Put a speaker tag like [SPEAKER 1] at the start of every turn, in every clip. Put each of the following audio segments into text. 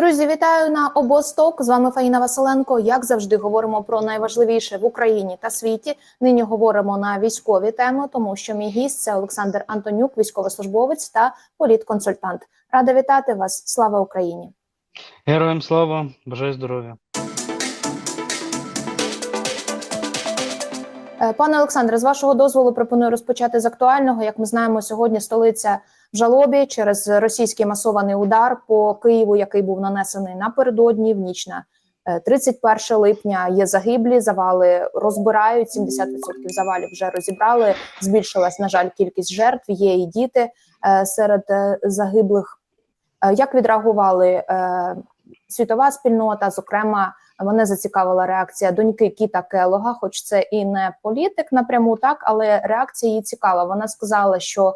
[SPEAKER 1] Друзі, вітаю на обосток. З вами Фаїна Василенко. Як завжди, говоримо про найважливіше в Україні та світі. Нині говоримо на військові теми, тому що мій гість це Олександр Антонюк, військовослужбовець та політконсультант. Рада вітати вас. Слава Україні!
[SPEAKER 2] Героям слава, бажаю здоров'я.
[SPEAKER 1] Е, Пане Олександре, з вашого дозволу пропоную розпочати з актуального. Як ми знаємо, сьогодні столиця в жалобі через російський масований удар по Києву, який був нанесений напередодні в ніч на е, 31 липня. Є загиблі, завали розбирають. 70% завалів вже розібрали. Збільшилась на жаль кількість жертв. Є і діти е, серед е, загиблих. Е, Як відреагували е, світова спільнота? Зокрема, мене зацікавила реакція доньки Кіта Келога, хоч це і не політик напряму, так але реакція її цікава. Вона сказала, що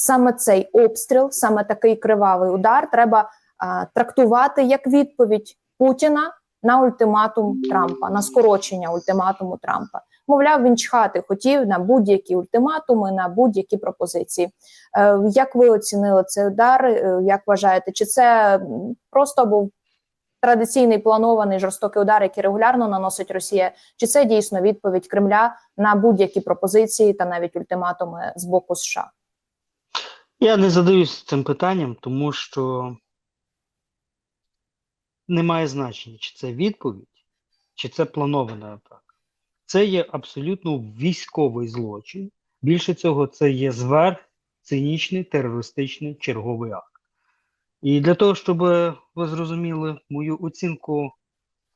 [SPEAKER 1] саме цей обстріл, саме такий кривавий удар, треба а, трактувати як відповідь Путіна на ультиматум Трампа, на скорочення ультиматуму Трампа. Мовляв, він чхати хотів на будь-які ультиматуми, на будь-які пропозиції. Е, як ви оцінили цей удар? Е, Як вважаєте, чи це просто був традиційний планований жорстокий удар, який регулярно наносить Росія, чи це дійсно відповідь Кремля на будь-які пропозиції та навіть ультиматуми з боку США?
[SPEAKER 2] Я не задаюсь цим питанням, тому що немає значення, чи це відповідь, чи це планована атака. Це є абсолютно військовий злочин. Більше цього, це є зверх цинічний терористичний черговий акт. І для того, щоб ви зрозуміли мою оцінку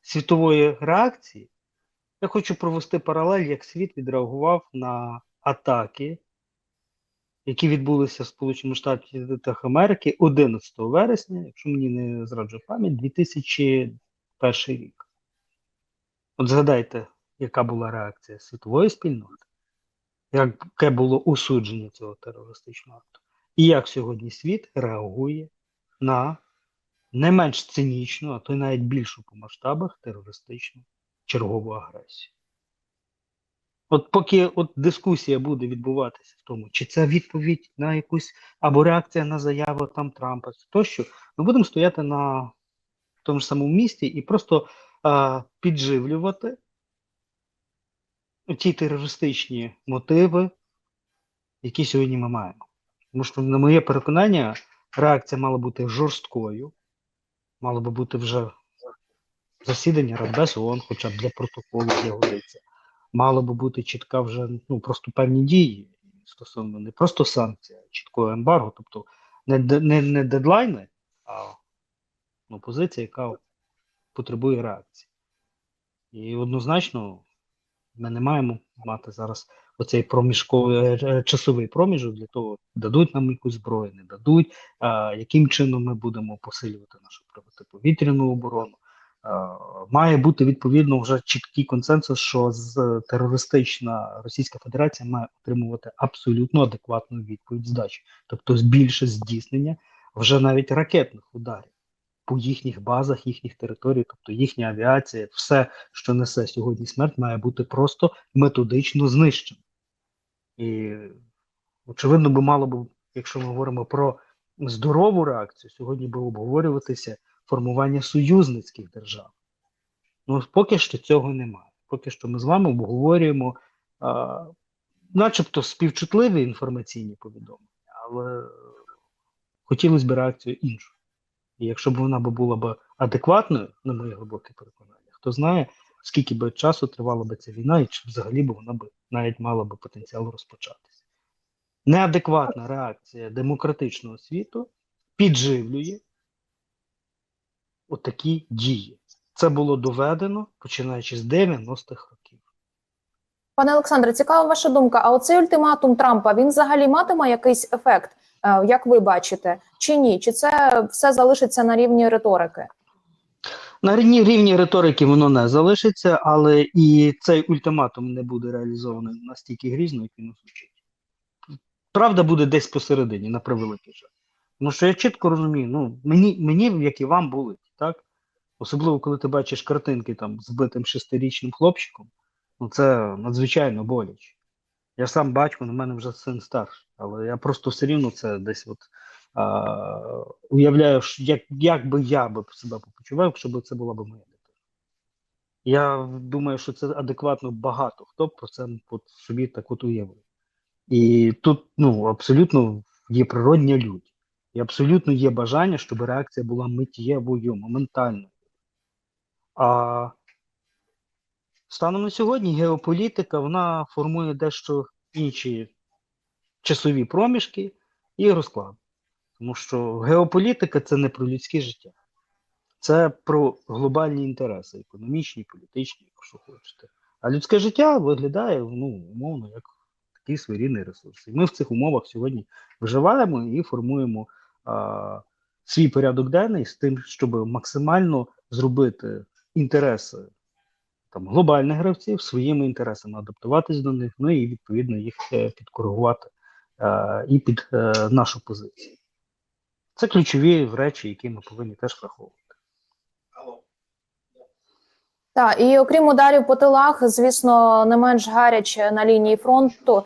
[SPEAKER 2] світової реакції, я хочу провести паралель, як світ відреагував на атаки, які відбулися в Сполучених Штатах Америки 11 вересня, якщо мені не зраджує пам'ять, 2001 рік. От згадайте, яка була реакція світової спільноти, яке було осудження цього терористичного акту, і як сьогодні світ реагує на не менш цинічну, а то й навіть більшу по масштабах терористичну чергову агресію. От поки от дискусія буде відбуватися в тому, чи це відповідь на якусь або реакція на заяву там Трампа, тощо, ми будемо стояти на тому ж самому місці і просто а, підживлювати ті терористичні мотиви, які сьогодні ми маємо. Тому що, на моє переконання, реакція мала бути жорсткою, мало би бути вже засідання Радбез ООН, хоча б для протоколу для годиться. Мало би бути чітка вже ну, просто певні дії стосовно не просто санкцій, а чіткого ембарго, тобто не, не, не дедлайни, а ну, позиція, яка потребує реакції. І однозначно ми не маємо мати зараз оцей проміжковий е, е, часовий проміжок для того, дадуть нам якусь зброю, не дадуть, а, яким чином ми будемо посилювати нашу протиповітряну оборону. А, має бути відповідно вже чіткий консенсус, що з терористична Російська Федерація має отримувати абсолютно адекватну відповідь здачі, тобто більше здійснення вже навіть ракетних ударів по їхніх базах, їхніх територій, тобто їхня авіація, все, що несе сьогодні смерть, має бути просто методично знищено. І очевидно, би мало б, якщо ми говоримо про здорову реакцію, сьогодні би обговорюватися формування союзницьких держав. Ну, поки що цього немає. Поки що ми з вами обговорюємо, а, начебто, співчутливі інформаційні повідомлення, але хотілося б реакцію іншу. І якщо б вона була б адекватною, на моє глибоке переконання, хто знає, скільки би часу тривала б ця війна, і чи взагалі б вона б навіть мала б потенціал розпочатися. Неадекватна реакція демократичного світу підживлює отакі дії. Це було доведено починаючи з 90-х років.
[SPEAKER 1] Пане Олександре, цікава ваша думка. А оцей ультиматум Трампа він взагалі матиме якийсь ефект, е, як ви бачите, чи ні? Чи це все залишиться на рівні риторики?
[SPEAKER 2] На рівні, рівні риторики воно не залишиться, але і цей ультиматум не буде реалізований настільки грізно, як він звучить. Правда буде десь посередині, на превеликий жаль. Тому що я чітко розумію, ну мені, мені як і вам болить, так? Особливо, коли ти бачиш картинки там з битим шестирічним хлопчиком, ну це надзвичайно боляче. Я сам батько, на мене вже син старший, але я просто все рівно це десь от а, уявляю, як, як би я би себе почував, якщо б це була б моя дитина. Я думаю, що це адекватно багато хто про це от собі так от уявив. І тут ну, абсолютно є природня лють. І абсолютно є бажання, щоб реакція була миттєвою, моментальною. А станом на сьогодні геополітика вона формує дещо інші часові проміжки і розклад. Тому що геополітика це не про людське життя, це про глобальні інтереси, економічні, політичні, якщо хочете. А людське життя виглядає ну, умовно як такий своєрідний ресурс. І ми в цих умовах сьогодні виживаємо і формуємо свій порядок денний з тим, щоб максимально зробити інтереси там, глобальних гравців своїми інтересами, адаптуватись до них, ну і відповідно їх е, підкоригувати е, і під е, нашу позицію. Це ключові речі, які ми повинні теж враховувати.
[SPEAKER 1] Так, і окрім ударів по тилах, звісно, не менш гаряче на лінії фронту. Е,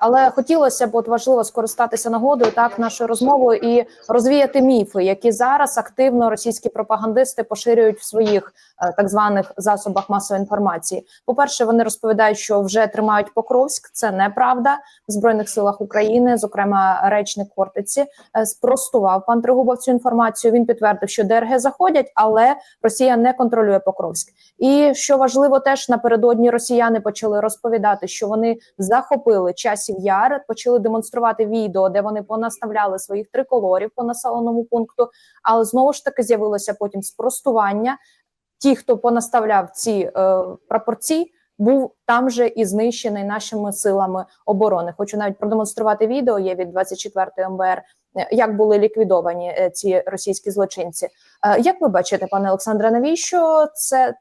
[SPEAKER 1] Але хотілося б от важливо скористатися нагодою так нашою розмовою і розвіяти міфи, які зараз активно російські пропагандисти поширюють в своїх е, так званих засобах масової інформації. По перше, вони розповідають, що вже тримають Покровськ. Це неправда в збройних силах України. Зокрема, речник Хортиці е, спростував пан Тригубов цю інформацію. Він підтвердив, що ДРГ заходять, але Росія не контролює Покровськ. І що важливо, теж напередодні росіяни почали розповідати, що вони захопили часів яр, почали демонструвати відео, де вони понаставляли своїх триколорів по населеному пункту. Але знову ж таки з'явилося потім спростування. Ті, хто понаставляв ці е, прапорці, був там же і знищений нашими силами оборони. Хочу навіть продемонструвати відео. Є від 24-ї МБР. е, Як були ліквідовані е, ці російські злочинці? Е, Як ви бачите, пане Олександре, навіщо це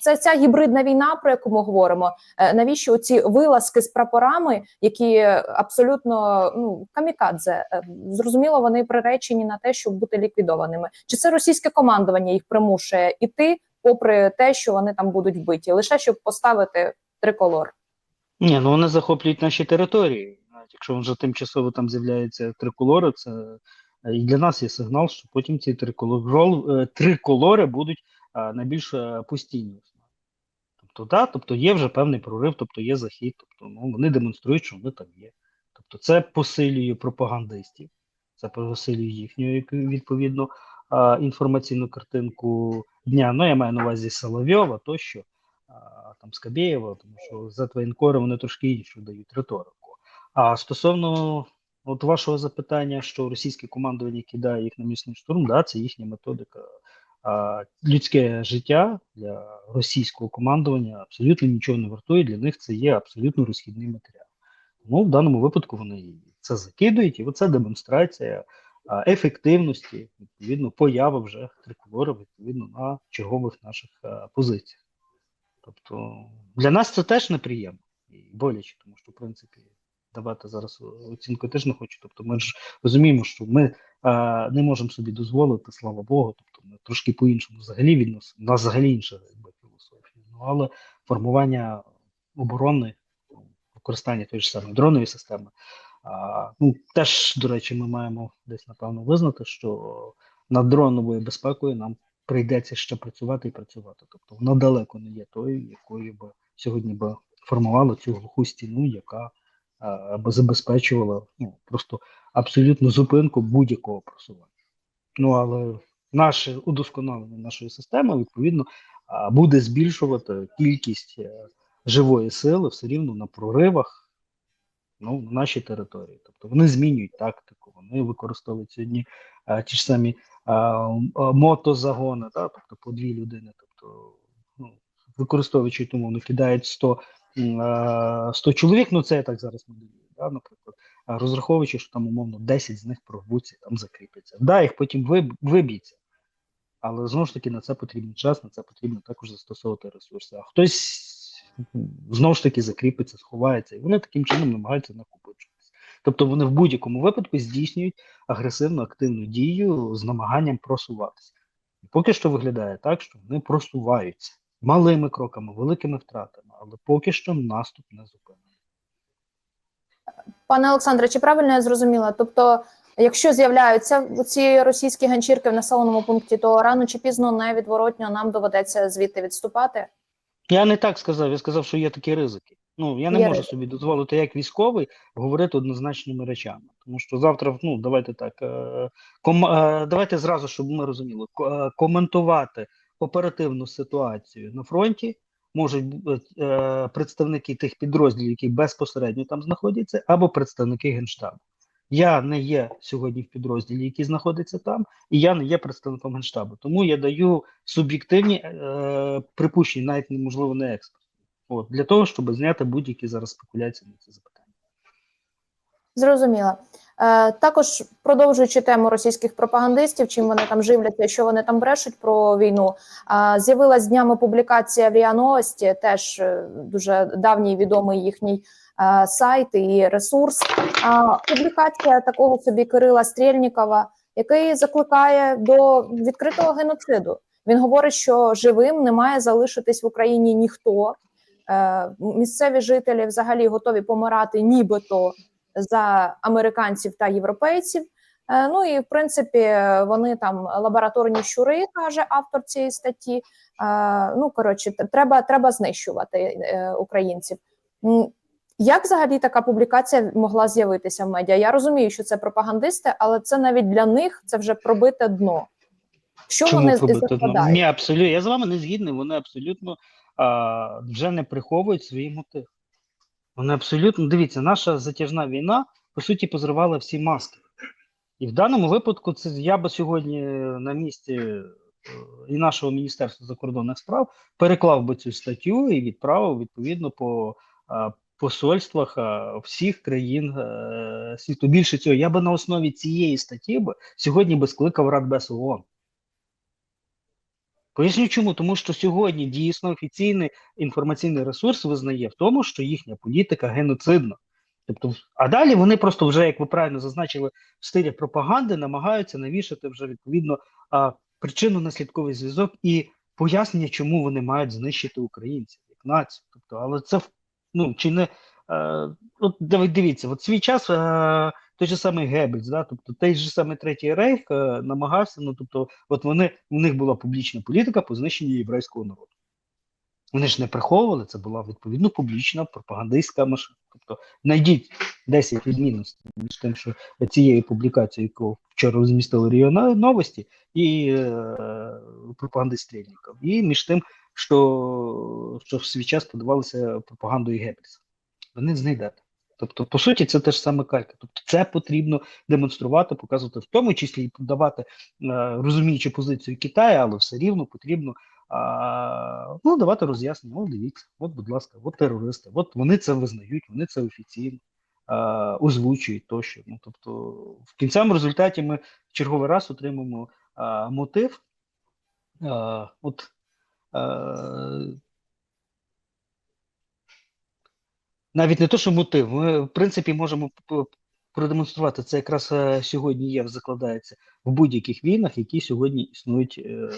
[SPEAKER 1] це ця гібридна війна, про яку ми говоримо. Е, Навіщо ці вилазки з прапорами, які абсолютно ну камікадзе? Е, Зрозуміло, вони приречені на те, щоб бути ліквідованими. Чи це російське командування їх примушує іти, попри те, що вони там будуть вбиті, лише щоб поставити триколор?
[SPEAKER 2] Ні, ну вони захоплюють наші території. Навіть якщо вже тимчасово там з'являються триколори, це е, і для нас є сигнал, що потім ці триколори, триколори будуть найбільш е, постійні. Тобто, да, тобто є вже певний прорив, тобто є захід, тобто ну, вони демонструють, що вони там є. Тобто це посилює пропагандистів, це посилює їхню відповідно інформаційну картинку дня. Ну, я маю на увазі Соловйова, тощо там Скабєєва, тому що за воєнкори вони трошки іншу дають риторику. А стосовно от вашого запитання, що російське командування кидає їх на місний штурм, да, це їхня методика. Людське життя для російського командування абсолютно нічого не вартує. Для них це є абсолютно розхідний матеріал. Тому в даному випадку вони це закидують, і оце демонстрація ефективності, відповідно, появи вже триколора відповідно на чергових наших позиціях. Тобто для нас це теж неприємно і боляче, тому що в принципі давати зараз оцінку теж не хочу. Тобто, ми ж розуміємо, що ми не можемо собі дозволити, слава Богу. Тобто, ми трошки по-іншому взагалі відносимо. У нас взагалі інша якби, філософія. Ну але формування оборони, використання тої ж самої дронової системи. А, ну, теж, до речі, ми маємо десь напевно визнати, що над дроновою безпекою нам прийдеться ще працювати і працювати. Тобто вона далеко не є тою, якою би сьогодні би формувала цю глуху стіну, яка а, би забезпечувала ну, просто абсолютну зупинку будь-якого просування. Ну але наше удосконалення нашої системи відповідно буде збільшувати кількість е, живої сили все рівно на проривах ну, на нашій території. Тобто вони змінюють тактику, вони використовують сьогодні а, ті ж самі а, мотозагони, да, тобто по дві людини. Тобто, ну, використовуючи тому, вони кидають 100, 100 чоловік, ну це я так зараз моделюю, да, наприклад, розраховуючи, що там умовно 10 з них прорвуться, там закріпляться. Да, їх потім виб, виб'ється. Але знову ж таки на це потрібен час, на це потрібно також застосовувати ресурси. А хтось знову ж таки закріпиться, сховається, і вони таким чином намагаються накопичуватися. Тобто вони в будь-якому випадку здійснюють агресивну активну дію з намаганням просуватися. І поки що виглядає так, що вони просуваються малими кроками, великими втратами, але поки що наступ не зупинений.
[SPEAKER 1] Пане Олександре, чи правильно я зрозуміла? Тобто Якщо з'являються ці російські ганчірки в населеному пункті, то рано чи пізно невідворотньо нам доведеться звідти відступати.
[SPEAKER 2] Я не так сказав, я сказав, що є такі ризики. Ну, я не
[SPEAKER 1] Є
[SPEAKER 2] можу
[SPEAKER 1] ризики.
[SPEAKER 2] собі дозволити, як військовий, говорити однозначними речами. Тому що завтра, ну, давайте так, е, ком, е, давайте зразу, щоб ми розуміли, е, коментувати оперативну ситуацію на фронті можуть е, представники тих підрозділів, які безпосередньо там знаходяться, або представники Генштабу. Я не є сьогодні в підрозділі, який знаходиться там, і я не є представником Генштабу. Тому я даю суб'єктивні е, припущення, навіть неможливо не експерт. От, для того, щоб зняти будь-які зараз спекуляції на ці запитання.
[SPEAKER 1] Зрозуміло. Е, також продовжуючи тему російських пропагандистів, чим вони там живляться, що вони там брешуть про війну. е, з'явилась днями публікація в РІА Новості, теж е, дуже давній відомий їхній е, сайт і ресурс. А публікація такого собі Кирила Стрєльнікова, який закликає до відкритого геноциду. Він говорить, що живим не має залишитись в Україні ніхто. Е, місцеві жителі взагалі готові помирати, нібито за американців та європейців. Е, Ну і в принципі вони там лабораторні щури, каже автор цієї статті. Е, Ну коротше, треба, треба знищувати е, українців. Як взагалі така публікація могла з'явитися в медіа? Я розумію, що це пропагандисти, але це навіть для них це вже пробите дно. Що вони з-
[SPEAKER 2] пробити дно?
[SPEAKER 1] закладають?
[SPEAKER 2] Ні, абсолютно. Я з вами не згідний. Вони абсолютно а, вже не приховують свої мотиви. Вони абсолютно дивіться, наша затяжна війна по суті позривала всі маски. І в даному випадку це я би сьогодні на місці е, і нашого Міністерства закордонних справ переклав би цю статтю і відправив відповідно по посольствах всіх країн е, світу. Більше цього, я би на основі цієї статті би сьогодні би скликав Радбез ООН. Поясню чому, тому що сьогодні дійсно офіційний інформаційний ресурс визнає в тому, що їхня політика геноцидна. Тобто, а далі вони просто вже, як ви правильно зазначили, в стилі пропаганди намагаються навішати вже відповідно а, причинно-наслідковий зв'язок і пояснення, чому вони мають знищити українців як націю. Тобто, але це ну чи не е, от дивіться, от свій час е, той же самий Геббельс, да, тобто той же самий третій рейх е, намагався. Ну тобто, от вони у них була публічна політика по знищенню єврейського народу. Вони ж не приховували, це була відповідно публічна пропагандистська машина. Тобто знайдіть 10 відмінностей між тим, що цією публікацією, яку вчора розмістили Ріо новості, і е, пропаганди Стрільників, і між тим, що, що в свій час подавалося пропагандою Геббельса. Ви не знайдете. Тобто, по суті, це те ж саме калька. Тобто, це потрібно демонструвати, показувати, в тому числі і подавати, е, розуміючи позицію Китаю, але все рівно потрібно а, ну, давати роз'яснення. От дивіться, от, будь ласка, от терористи, от вони це визнають, вони це офіційно а, озвучують тощо. Ну, тобто, в кінцевому результаті ми в черговий раз отримаємо а, мотив. А, от, а, навіть не то, що мотив, ми в принципі можемо продемонструвати це якраз е, сьогодні є, закладається в будь-яких війнах, які сьогодні існують е,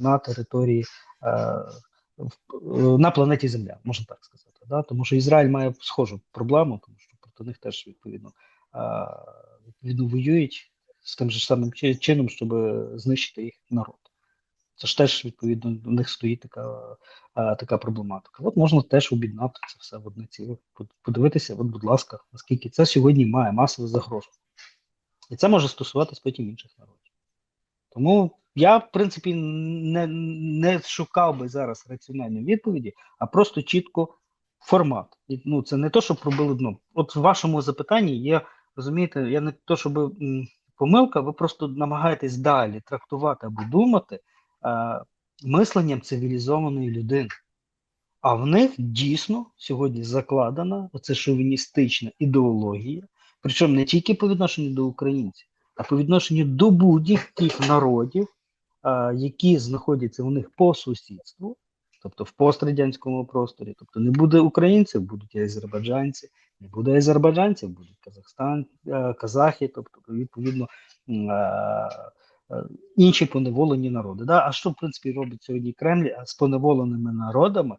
[SPEAKER 2] на території е, на планеті Земля, можна так сказати. Да? Тому що Ізраїль має схожу проблему, тому що проти них теж відповідно, відповідно воюють з тим же самим чи- чином, щоб знищити їх народ. Це ж теж відповідно у них стоїть така, а, така проблематика. От можна теж об'єднати це все в одне ціле, подивитися, от, будь ласка, наскільки це сьогодні має масову загрозу. І це може стосуватись потім інших народів. Тому я, в принципі, не, не шукав би зараз раціональної відповіді, а просто чітко формат. І, ну, це не то, що пробили дно. От в вашому запитанні є, розумієте, я не то, щоб м, помилка, ви просто намагаєтесь далі трактувати або думати мисленням цивілізованої людини. А в них дійсно сьогодні закладена оця шовіністична ідеологія, причому не тільки по відношенню до українців, а по відношенню до будь-яких народів, які знаходяться у них по сусідству, тобто в пострадянському просторі. Тобто не буде українців, будуть азербайджанці, не буде азербайджанців, будуть Казахстан, е, казахи, тобто, відповідно, е, е, інші поневолені народи. Да? А що, в принципі, робить сьогодні Кремль з поневоленими народами?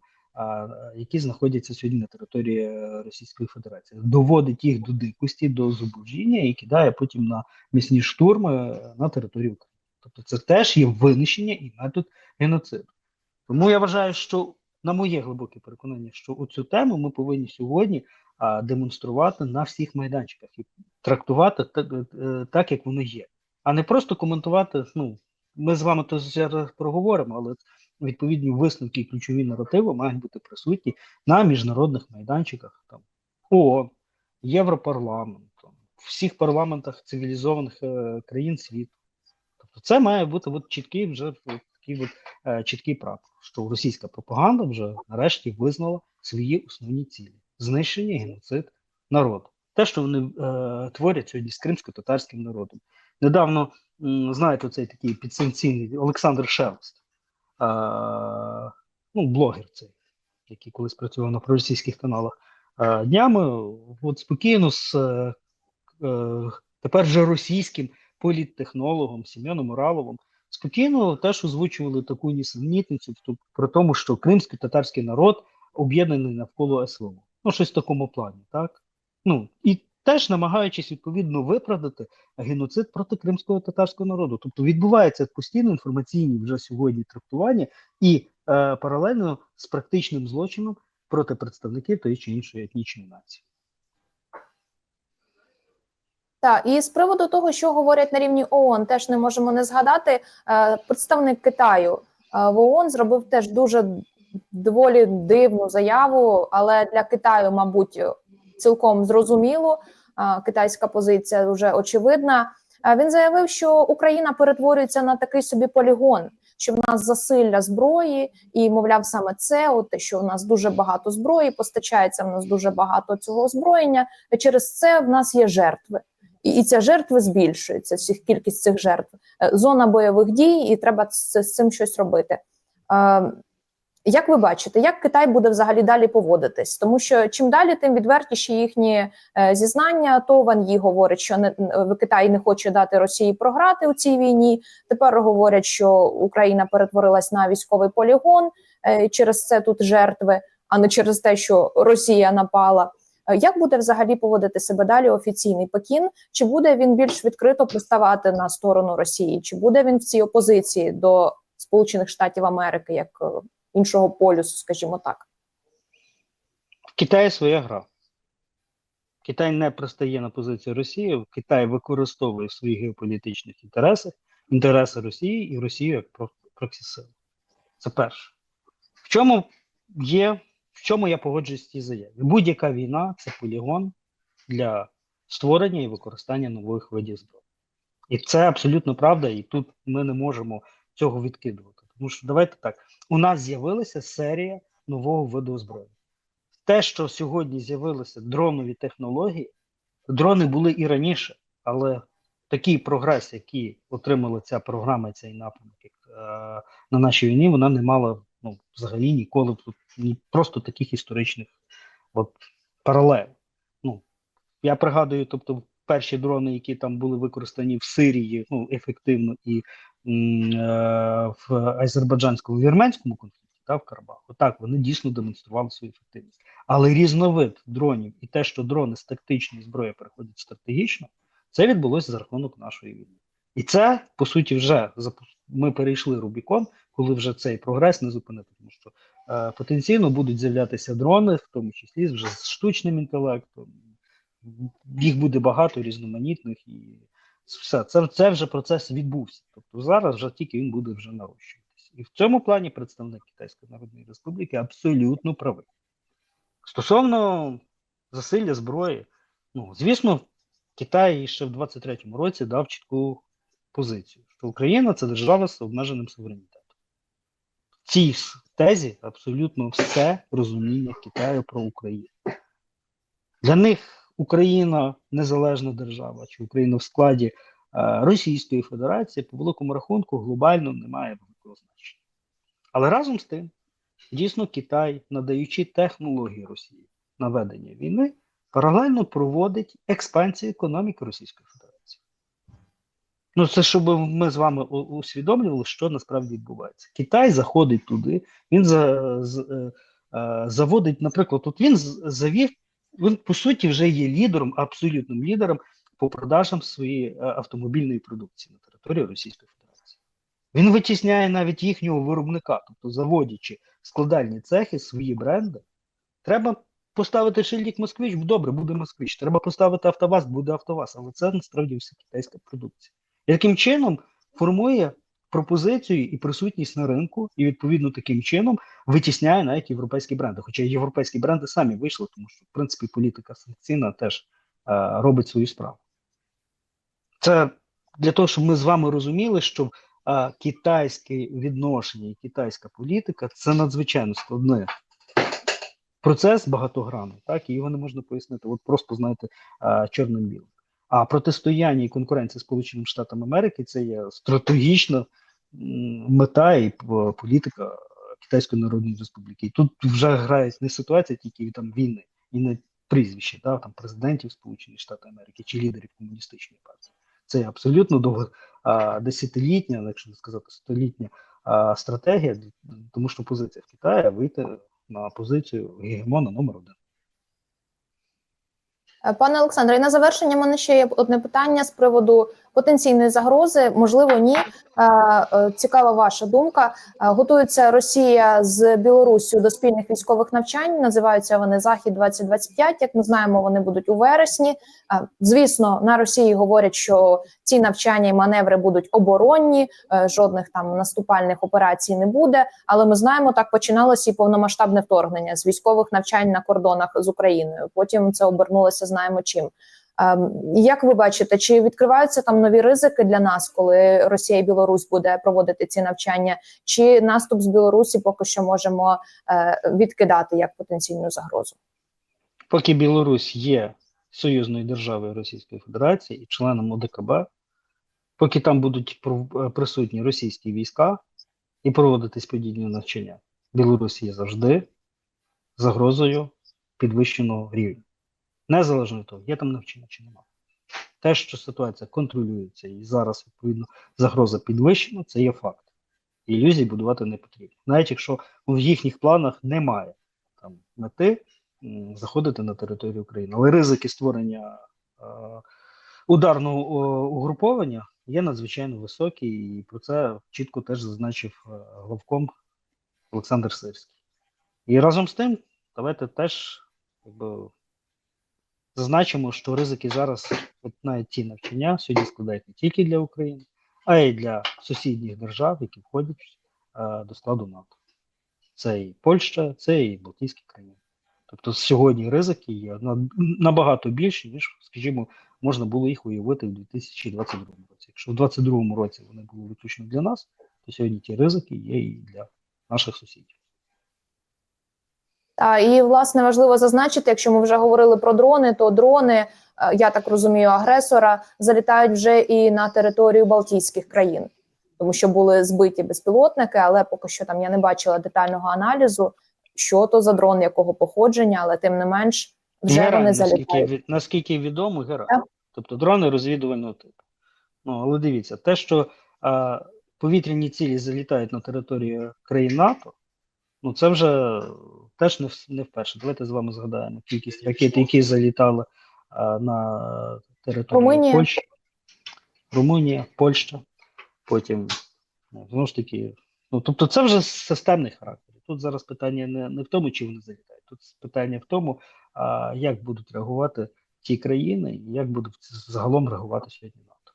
[SPEAKER 2] які знаходяться сьогодні на території е, Російської Федерації, доводить їх до дикості, до зубожіння і кидає потім на місні штурми е, на територію України. Тобто це теж є винищення і метод геноциду. Тому я вважаю, що на моє глибоке переконання, що оцю тему ми повинні сьогодні а, демонструвати на всіх майданчиках і трактувати так, е, так, як воно є, а не просто коментувати. Ну, ми з вами то зараз проговоримо, але відповідні висновки і ключові наративи мають бути присутні на міжнародних майданчиках там ООН, Європарламент, там, всіх парламентах цивілізованих е, країн світу. Тобто це має бути от чіткий вже такий от, е, чіткий прапор, що російська пропаганда вже нарешті визнала свої основні цілі: знищення, геноцид народу. Те, що вони е, творять сьогодні з кримсько-татарським народом. Недавно, знаєте, цей такий підсанкційний Олександр Шелест, е, ну, блогер цей, який колись працював на проросійських каналах, е, днями от спокійно з е, е, тепер вже російським політтехнологом Семеном Ураловим спокійно теж озвучували таку нісенітницю про тому, що кримський татарський народ об'єднаний навколо СВО. Ну, щось в такому плані, так? Ну, і теж намагаючись відповідно виправдати геноцид проти кримського татарського народу. Тобто відбувається постійно інформаційні вже сьогодні трактування і е, паралельно з практичним злочином проти представників тої чи іншої етнічної нації.
[SPEAKER 1] Так, і з приводу того, що говорять на рівні ООН, теж не можемо не згадати. Е, представник Китаю е, в ООН зробив теж дуже доволі дивну заяву, але для Китаю, мабуть, цілком зрозуміло. Китайська позиція вже очевидна. Він заявив, що Україна перетворюється на такий собі полігон, що в нас засилля зброї, і мовляв, саме це, от що в нас дуже багато зброї, постачається в нас дуже багато цього озброєння. Через це в нас є жертви. І, і ця жертви збільшується, всіх кількість цих жертв. Е, Зона бойових дій, і треба з, з цим щось робити. Е, як ви бачите, як Китай буде взагалі далі поводитись? Тому що чим далі, тим відвертіші їхні е, зізнання. То Ван Ї говорить, що не в Китай не хоче дати Росії програти у цій війні. Тепер говорять, що Україна перетворилась на військовий полігон. Е, через це тут жертви, а не через те, що Росія напала. Е, Як буде взагалі поводити себе далі офіційний Пекін? Чи буде він більш відкрито приставати на сторону Росії? Чи буде він в цій опозиції до Сполучених Штатів Америки як е, іншого полюсу, скажімо так?
[SPEAKER 2] В Китаї своя гра. Китай не пристає на позицію Росії, Китай використовує своїх геополітичних інтересах інтереси Росії і Росію як про- проксі-силу. Це перше. В чому є, в чому я погоджуюсь з цій заяві? Будь-яка війна це полігон для створення і використання нових видів зброї. І це абсолютно правда, і тут ми не можемо цього відкидувати. Тому що давайте так: у нас з'явилася серія нового виду озброєння. Те, що сьогодні з'явилися дронові технології, дрони були і раніше, але такий прогрес, який отримала ця програма, цей напрямок як, е, на нашій війні, вона не мала ну, взагалі ніколи ні, просто таких історичних от, паралелей. Ну, я пригадую, тобто, перші дрони, які там були використані в Сирії, ну, ефективно і в азербайджанському вірменському конфлікті, та, в Карабаху, так, вони дійсно демонстрували свою ефективність. Але різновид дронів і те, що дрони з тактичної зброї переходять стратегічно, це відбулося за рахунок нашої війни. І це, по суті, вже ми перейшли Рубікон, коли вже цей прогрес не зупинити, тому що е, потенційно будуть з'являтися дрони, в тому числі вже з штучним інтелектом. Їх буде багато різноманітних і все. Це, це вже процес відбувся. Тобто зараз вже тільки він буде вже нарощуватися. І в цьому плані представник Китайської Народної Республіки абсолютно правий. Стосовно засилля зброї, ну звісно, Китай ще в 23-му році дав чітку позицію, що Україна це держава з обмеженим суверенітетом. В цій тезі абсолютно все розуміння Китаю про Україну. Для них Україна незалежна держава, чи Україна в складі е, Російської Федерації по великому рахунку глобально не має великого значення. Але разом з тим, дійсно, Китай, надаючи технології Росії на ведення війни, паралельно проводить експансію економіки Російської Федерації. Ну, це щоб ми з вами усвідомлювали, що насправді відбувається. Китай заходить туди, він за, з, е, е, заводить, наприклад, тут він завів, він по суті вже є лідером, абсолютним лідером по продажам своєї е, автомобільної продукції на території Російської Федерації. Він витісняє навіть їхнього виробника, тобто заводячи складальні цехи, свої бренди. Треба поставити шильдик Москвич, добре, буде Москвич. Треба поставити Автоваз, буде Автоваз, але це насправді все китайська продукція. І таким чином формує пропозицію і присутність на ринку, і відповідно таким чином витісняє навіть європейські бренди. Хоча європейські бренди самі вийшли, тому що в принципі політика санкційна теж е, робить свою справу. Це для того, щоб ми з вами розуміли, що е, китайське відношення і китайська політика це надзвичайно складний процес багатогранний, так і його не можна пояснити. От просто знаєте е, чорним білим. А протистояння і конкуренція Сполученим Штатам Америки це є стратегічна мета і політика Китайської Народної Республіки. І тут вже грає не ситуація тільки там війни і не прізвище, да, там президентів Сполучених Штатів Америки чи лідерів комуністичної партії. Це абсолютно довго а, десятилітня, якщо не сказати столітня а, стратегія, тому що позиція в Китаї вийти на позицію гегемона номер один.
[SPEAKER 1] Пане Олександре, і на завершення мене ще є одне питання з приводу потенційної загрози. Можливо, ні. Е, е, Цікава ваша думка. Е, Готується Росія з Білоруссю до спільних військових навчань. Називаються вони Захід 2025 Як ми знаємо, вони будуть у вересні. Звісно, на Росії говорять, що ці навчання і маневри будуть оборонні, жодних там наступальних операцій не буде. Але ми знаємо, так починалося і повномасштабне вторгнення з військових навчань на кордонах з Україною. Потім це обернулося, знаємо чим. Ем, Як ви бачите, чи відкриваються там нові ризики для нас, коли Росія і Білорусь буде проводити ці навчання, чи наступ з Білорусі поки що можемо е, відкидати як потенційну загрозу?
[SPEAKER 2] Поки Білорусь є союзною державою Російської Федерації і членом ОДКБ, поки там будуть е, присутні російські війська і проводитись подібні навчання, Білорусь є завжди загрозою підвищеного рівня. Незалежно від того, є там навчання чи немає. Те, що ситуація контролюється і зараз, відповідно, загроза підвищена, це є факт. Ілюзій будувати не потрібно. Навіть якщо в їхніх планах немає там мети заходити на територію України. Але ризики створення е, ударного о, угруповання є надзвичайно високі, і про це чітко теж зазначив е, главком Олександр Сирський. І разом з тим, давайте теж якби, зазначимо, що ризики зараз, от навіть ті навчання, сьогодні складають не тільки для України, а й для сусідніх держав, які входять е, до складу НАТО. Це і Польща, це і Балтійські країни. Тобто сьогодні ризики є набагато більші, ніж, скажімо, можна було їх уявити в 2022 році. Якщо в 2022 році вони були виключно для нас, то сьогодні ті ризики є і для наших сусідів.
[SPEAKER 1] І власне важливо зазначити, якщо ми вже говорили про дрони, то дрони, е, я так розумію, агресора залітають вже і на територію Балтійських країн, тому що були збиті безпілотники, але поки що там я не бачила детального аналізу, що то за дрон, якого походження, але тим не менш вже
[SPEAKER 2] Герань,
[SPEAKER 1] вони залітають.
[SPEAKER 2] ві- наскільки відомо, Герань.
[SPEAKER 1] Так.
[SPEAKER 2] Тобто дрони розвідувального типу. Ну, але дивіться, те, що а, повітряні цілі залітають на територію країн НАТО, ну це вже теж не, не вперше. Давайте з вами згадаємо кількість ракет, які залітали а, на територію
[SPEAKER 1] Румунія.
[SPEAKER 2] Польщі, Румунія, Польща, потім ну, знову ж таки. Ну, тобто це вже системний характер. Тут зараз питання не, не в тому, чи вони залітають. Тут питання в тому, а, як будуть реагувати ті країни, і як буде в- загалом реагувати сьогодні НАТО.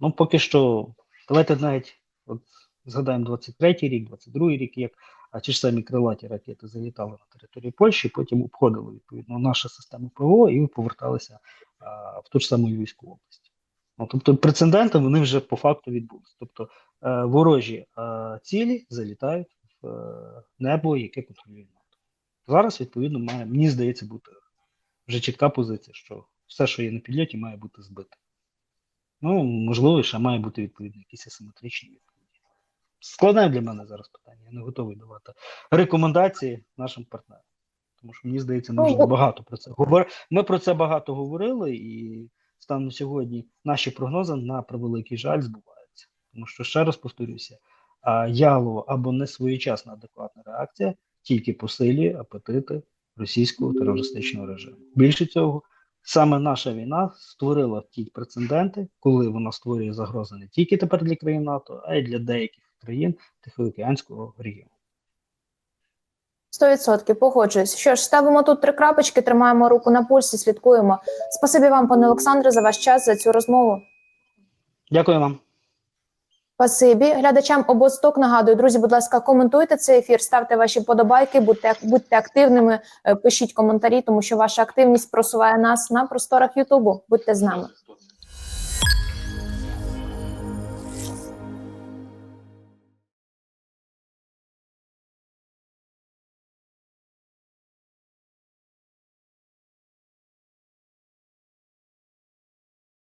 [SPEAKER 2] Ну, поки що, давайте навіть от, згадаємо 23-й рік, 22-й рік, як а, ті ж самі крилаті ракети залітали на територію Польщі, потім обходили відповідно нашу систему ПВО і поверталися а, в ту ж саму Львівську область. Ну, тобто прецеденти вони вже по факту відбулися. Тобто е, ворожі е, цілі залітають в е, небо, яке контролює НАТО. Зараз, відповідно, має, мені здається, бути вже чітка позиція, що все, що є на підльоті, має бути збите. Ну, можливо, ще має бути відповідно якісь асиметричні. Складне для мене зараз питання. Я не готовий давати рекомендації нашим партнерам. Тому що мені здається, ми
[SPEAKER 1] Ну,
[SPEAKER 2] вже багато про це говорили. Ми про це багато говорили, і станом на сьогодні наші прогнози на превеликий жаль збуваються. Тому що ще раз повторюся, ялова або несвоєчасна адекватна реакція тільки посилює апетити російського терористичного режиму. Більше цього, саме наша війна створила ті прецеденти, коли вона створює загрози не тільки тепер для країн НАТО, а й для деяких країн Тихоокеанського регіону.
[SPEAKER 1] 100% погоджуюсь. Що ж, ставимо тут три крапочки, тримаємо руку на пульсі, слідкуємо. Спасибі вам, пане Олександре, за ваш час за цю розмову.
[SPEAKER 2] Дякую вам.
[SPEAKER 1] Спасибі глядачам обосток. Нагадую, друзі, будь ласка, коментуйте цей ефір, ставте ваші подобайки, будьте будьте активними, е, пишіть коментарі, тому що ваша активність просуває нас на просторах Ютубу. Будьте з нами.